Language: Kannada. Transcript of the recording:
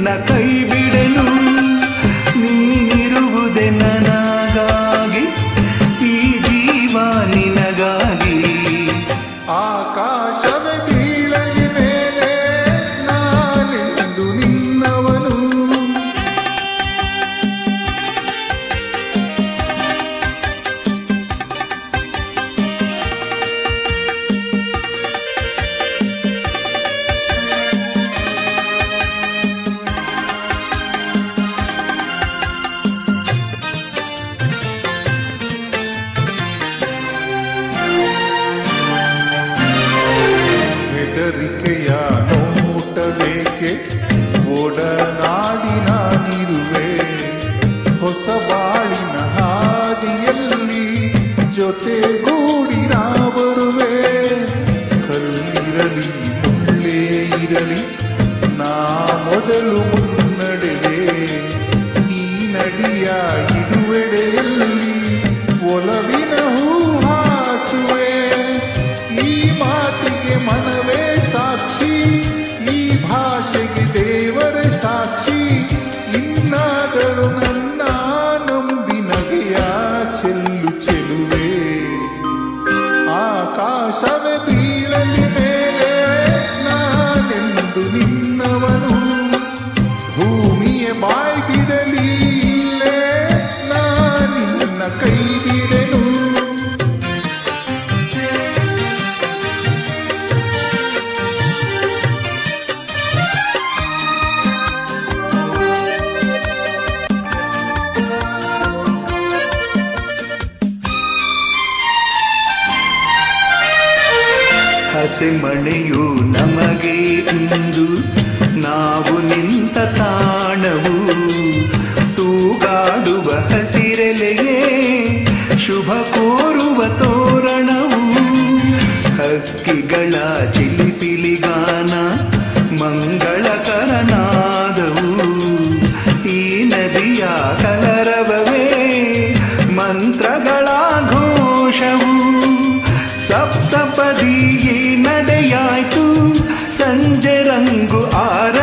నిన్న కై আলোতে গড়ি వెలువే ఆకాశమే బీలలి ಹಸೆಮಣೆಯು ನಮಗೆ ಇಂದು ನಾವು ನಿಂತ ತಾಣವು. ತೂಗಾಡುವ ಹಸಿರೆಲೆಗೆ ಶುಭ ಕೋರುವ ತೋರಣವು. ಹಕ್ಕಿಗಳ ಚಿಲಿಪಿಲಿಗಾನ ಮಂಗಳಕರನಾದವು. ಈ ನದಿಯ ಕಲರವವೇ ಮಂತ್ರಗಳ ಘೋಷವು. ಸಪ್ತಪದಿ ಈ ನಡೆಯಾಯ್ತು ಸಂಜೆ ರಂಗು ಆರತಿಯಾಯ್ತು